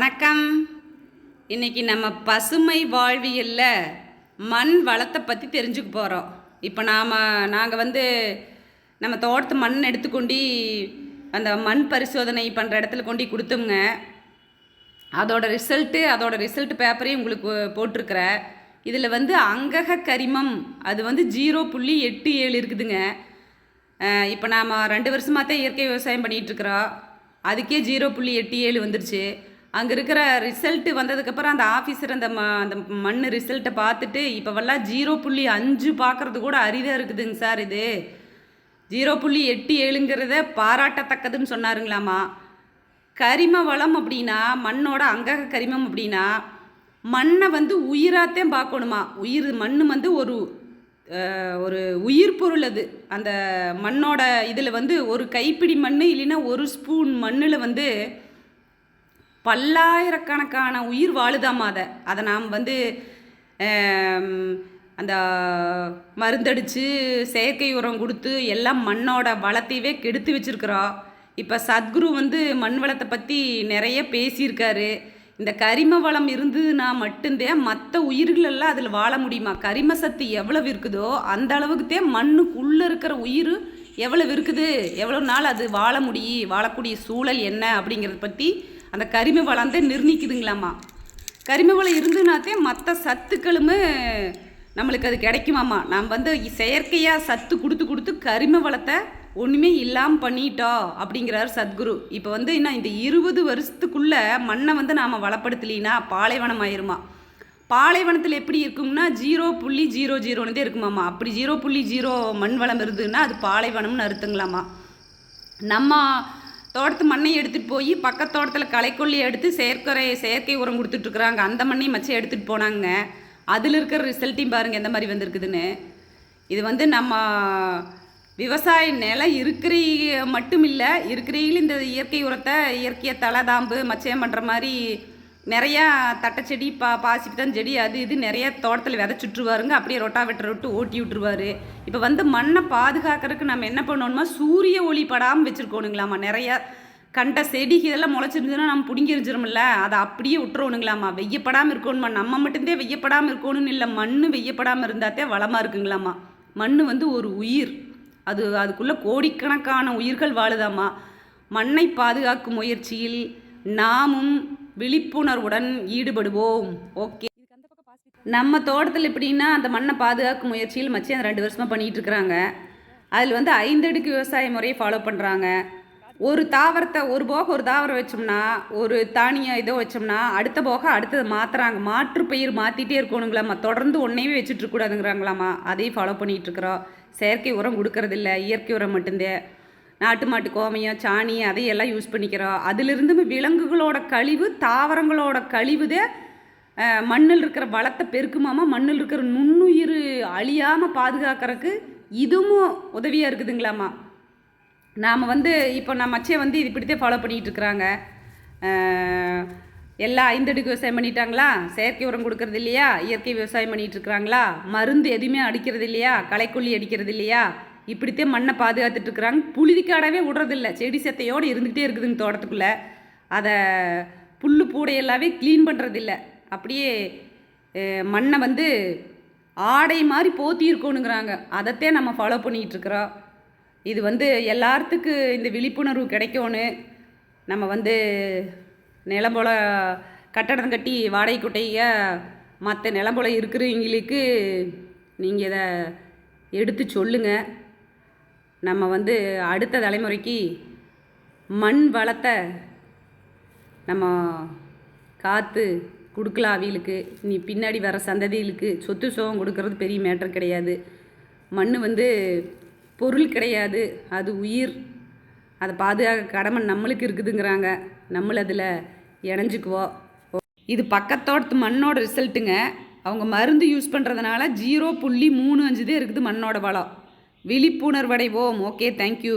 வணக்கம். இன்னைக்கு நம்ம பசுமை வாழ்வியலில் மண் வளத்தை பற்றி தெரிஞ்சுக்க போகிறோம் இப்போ நாம் நாங்கள் வந்து நம்ம தோட்டத்து மண் எடுத்துக்கொண்டு அந்த மண் பரிசோதனை பண்ணுற இடத்துல கொண்டு கொடுத்தோங்க அதோட ரிசல்ட்டு அதோட ரிசல்ட் பேப்பரையும் உங்களுக்கு போட்டிருக்கிறேன் இதில் வந்து அங்கக கரிமம் அது வந்து ஜீரோ புள்ளி எட்டு ஏழு இருக்குதுங்க. இப்போ நாம் ரெண்டு வருஷமாக தான் இயற்கை விவசாயம் பண்ணிகிட்ருக்குறோம் அதுக்கே ஜீரோ புள்ளி எட்டு ஏழு வந்துருச்சு. அங்கே இருக்கிற ரிசல்ட்டு வந்ததுக்கப்புறம் அந்த ஆஃபீஸர் அந்த ம அந்த மண் ரிசல்ட்டை பார்த்துட்டு இப்போவெல்லாம் ஜீரோ புள்ளி அஞ்சு பார்க்குறது கூட அரிதாக இருக்குதுங்க சார் இது. ஜீரோ புள்ளி எட்டு ஏழுங்கிறத பாராட்டத்தக்கதுன்னு சொன்னாருங்களாமா. கரிம வளம் அப்படின்னா மண்ணோட அங்கக கரிமம் அப்படின்னா மண்ணை வந்து உயிராத்தையும் பார்க்கணுமா. உயிர் மண் வந்து ஒரு ஒரு உயிர் பொருள் அது. அந்த மண்ணோட இதில் வந்து ஒரு கைப்பிடி மண் இல்லைன்னா ஒரு ஸ்பூன் மண்ணில் வந்து பல்லாயிரக்கணக்கான உயிர் வாழுதாமா அதை. அதை நாம் வந்து அந்த மருந்தடித்து செயற்கை உரம் கொடுத்து எல்லாம் மண்ணோட வளத்தையவே கெடுத்து வச்சிருக்கிறோம் இப்போ சத்குரு வந்து மண் வளத்தை பற்றி நிறைய பேசியிருக்காரு. இந்த கரிம வளம் இருந்ததுன்னா மட்டும்தான் மற்ற உயிர்களெல்லாம் அதில் வாழ முடியுமா? கரிம சத்து எவ்வளவு இருக்குதோ அந்த அளவுக்குத்தே மண்ணுக்குள்ளே இருக்கிற உயிர் எவ்வளவு இருக்குது? எவ்வளோ நாள் அது வாழ முடியும் வாழக்கூடிய சூழல் என்ன அப்படிங்கிறத பற்றி அந்த கரிம வளம் தான் நிர்ணயிக்குதுங்களாமா கரிம வளம் இருந்துனாத்தே மற்ற சத்துக்களுமே நம்மளுக்கு அது கிடைக்குமாம்மா. நாம் வந்து செயற்கையாக சத்து கொடுத்து கொடுத்து கரிம வளத்தை ஒன்றுமே இல்லாமல் பண்ணிட்டோம் அப்படிங்கிறார் சத்குரு. இப்போ வந்து இன்னும் இந்த இருபது வருஷத்துக்குள்ளே மண்ணை வந்து நாம் வளப்படுத்தலினா பாலைவனம் ஆயிருமா? பாலைவனத்தில் எப்படி இருக்கும்னா ஜீரோ புள்ளி ஜீரோ ஜீரோன்னு இருக்குமாம்மா. அப்படி ஜீரோ புள்ளி ஜீரோ மண் வளம் இருந்ததுன்னா அது பாலைவனம்னு அறுத்துங்களாம்மா நம்ம தோட்டத்து மண்ணை எடுத்துகிட்டு போய் பக்கத்து தோட்டத்தில் களைக்கொல்லி எடுத்து செயற்கரை செயற்கை உரம் கொடுத்துட்ருக்குறாங்க. அந்த மண்ணையும் மச்சம் எடுத்துகிட்டு போனாங்க. அதில் இருக்கிற ரிசல்ட்டையும் பாருங்கள் எந்த மாதிரி வந்திருக்குதுன்னு. இது வந்து நம்ம விவசாய நிலம் இருக்கிற மட்டும் இல்லை இருக்கிறீங்களும் இந்த இயற்கை உரத்தை இயற்கையை தலை தாம்பு மச்சயம் பண்ணுற மாதிரி நிறையா தட்டச்செடி பா பாசிப்பித்தான் செடி அது இது நிறைய தோட்டத்தில் விதைச்சுட்ருவாருங்க. அப்படியே ரொட்டாவெட்டர் விட்டு ஓட்டி விட்டுருவாரு. இப்போ வந்து மண்ணை பாதுகாக்கிறதுக்கு நம்ம என்ன பண்ணணுமா சூரிய ஒளி படாமல் வச்சுருக்கோணுங்களாம்மா நிறையா கண்ட செடி இதெல்லாம் முளைச்சிருந்ததுன்னா நம்ம பிடுங்கிருச்சிருமில்ல அதை அப்படியே விட்டுறோணுங்களாம்மா வெய்யப்படாமல் இருக்கணுமா? நம்ம மட்டும்தே வெய்யப்படாமல் இருக்கணும்னு இல்லை மண் வெய்யப்படாமல் இருந்தாத்தே வளமாக இருக்குங்களாம்மா மண் வந்து ஒரு உயிர். அது அதுக்குள்ளே கோடிக்கணக்கான உயிர்கள் வாழுதாம்மா மண்ணை பாதுகாக்கும் முயற்சியில் நாமும் விழிப்புணர்வுடன் ஈடுபடுவோம். ஓகே. நம்ம தோட்டத்தில் எப்படின்னா அந்த மண்ணை பாதுகாக்கும் முயற்சியில் மச்சி அந்த ரெண்டு வருஷமாக பண்ணிகிட்டு இருக்கிறாங்க. அதில் வந்து ஐந்தடுக்கு விவசாய முறையை ஃபாலோ பண்ணுறாங்க ஒரு தாவரத்தை ஒரு போக ஒரு தாவரம் வச்சோம்னா ஒரு தானியம் இதோ வச்சோம்னா அடுத்த போக அடுத்தது மாற்றுறாங்க மாற்று பயிர் மாற்றிட்டே இருக்கணுங்களாம்மா தொடர்ந்து ஒன்றையே வச்சுட்டு இருக்கக்கூடாதுங்கிறாங்களாம்மா அதையும் ஃபாலோ பண்ணிகிட்டு இருக்கிறோம். செயற்கை உரம் கொடுக்கறதில்ல இயற்கை உரம் மட்டும்தான். நாட்டு மாட்டு கோமையம் சாணி அதையெல்லாம் யூஸ் பண்ணிக்கிறோம். அதிலிருந்து விலங்குகளோட கழிவு தாவரங்களோட கழிவுதே மண்ணில் இருக்கிற வளத்தை பெருக்குமாமா? மண்ணில் இருக்கிற நுண்ணுயிர் அழியாமல் பாதுகாக்கிறதுக்கு இதுவும் உதவியாக இருக்குதுங்களாம்மா நாம் வந்து இப்போ நம்ம அச்சே வந்து இது இப்படித்தான் ஃபாலோ பண்ணிகிட்டு இருக்கிறாங்க. அஹ், எல்லா ஐந்தடுக்கு விவசாயம் பண்ணிட்டாங்களா? செயற்கை உரம் கொடுக்கறது இல்லையா? இயற்கை விவசாயம் பண்ணிகிட்ருக்குறாங்களா இருக்கிறாங்களா? மருந்து எதுவுமே அடிக்கிறது இல்லையா? களைக்கொல்லி அடிக்கிறது இல்லையா? இப்படித்தான் மண்ணை பாதுகாத்துட்டு இருக்கிறாங்க புழுதிக்காடவே விடுறதில்ல. செடி செத்தையோடு இருந்துகிட்டே இருக்குதுங்க தோட்டத்துக்குள்ளே. அதை புல் பூடையெல்லாவே க்ளீன் பண்ணுறதில்ல அப்படியே மண்ணை வந்து ஆடை மாதிரி போத்தி இருக்கணுங்கிறாங்க அதைத்தான் நம்ம ஃபாலோ பண்ணிகிட்ருக்குறோம். இது வந்து எல்லாத்துக்கு இந்த விழிப்புணர்வு கிடைக்கணும் நம்ம வந்து நிலம் போல் கட்டடம் கட்டி வாடகை குட்டையை மற்ற நிலம் போல் இருக்கிறவங்களுக்கு நீங்கள் இதை எடுத்து சொல்லுங்கள் நம்ம வந்து அடுத்த தலைமுறைக்கு மண் வளத்தை நம்ம காற்று கொடுக்கலாம் அவிகளுக்கு நீ பின்னாடி வர சந்ததிகளுக்கு சொத்து சுகம் கொடுக்கறது பெரிய மேட்டர் கிடையாது. மண் வந்து பொருள் கிடையாது. அது உயிர். அதை பாதுகாக்க கடமை நம்மளுக்கு இருக்குதுங்கிறாங்க. நம்மள அதில் இணைஞ்சுக்குவோம் இது பக்கத்தோட்டத்து மண்ணோட ரிசல்ட்டுங்க அவங்க மருந்து யூஸ் பண்ணுறதுனால ஜீரோ புள்ளி மூணு அஞ்சு தான் இருக்குது மண்ணோட வளம். விழிப்புணர்வடைவோம். Okay thank you